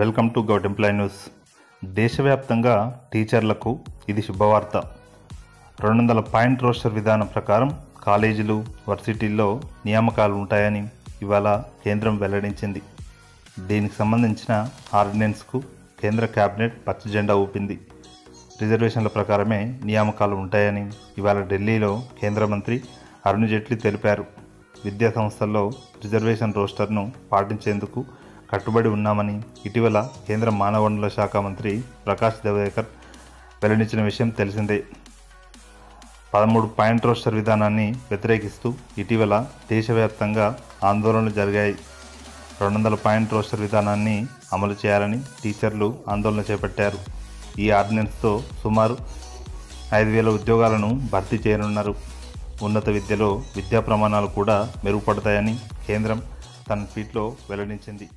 Welcome to govt employee news. దేశవ్యాప్తంగా టీచర్లకు ఇది శుభవార్త. రెండు వందల పాయింట్ రోస్టర్ విధానం ప్రకారం కాలేజీలు వర్సిటీల్లో నియామకాలు ఉంటాయని ఇవాళ కేంద్రం వెల్లడించింది. దీనికి సంబంధించిన ఆర్డినెన్స్కు కేంద్ర కేబినెట్ పచ్చ జెండా ఊపింది. రిజర్వేషన్ల ప్రకారమే నియామకాలు ఉంటాయని ఇవాళ ఢిల్లీలో కేంద్ర మంత్రి అరుణ్ జైట్లీ తెలిపారు. విద్యా సంస్థల్లో రిజర్వేషన్ రోస్టర్ను పాటించేందుకు కట్టుబడి ఉన్నామని ఇటీవల కేంద్ర మానవ వనరుల శాఖ మంత్రి ప్రకాష్ జవదేకర్ వెల్లడించిన విషయం తెలిసిందే. పదమూడు పాయింట్ రోస్టర్ విధానాన్ని వ్యతిరేకిస్తూ ఇటీవల దేశవ్యాప్తంగా ఆందోళనలు జరిగాయి. రెండు వందల పాయింట్ రోస్టర్ విధానాన్ని అమలు చేయాలని టీచర్లు ఆందోళన చేపట్టారు. ఈ ఆర్డినెన్స్తో సుమారు ఐదు వేల ఉద్యోగాలను భర్తీ చేయనున్నారు. ఉన్నత విద్యలో విద్యా ప్రమాణాలు కూడా మెరుగుపడతాయని కేంద్రం తన ట్వీట్లో వెల్లడించింది.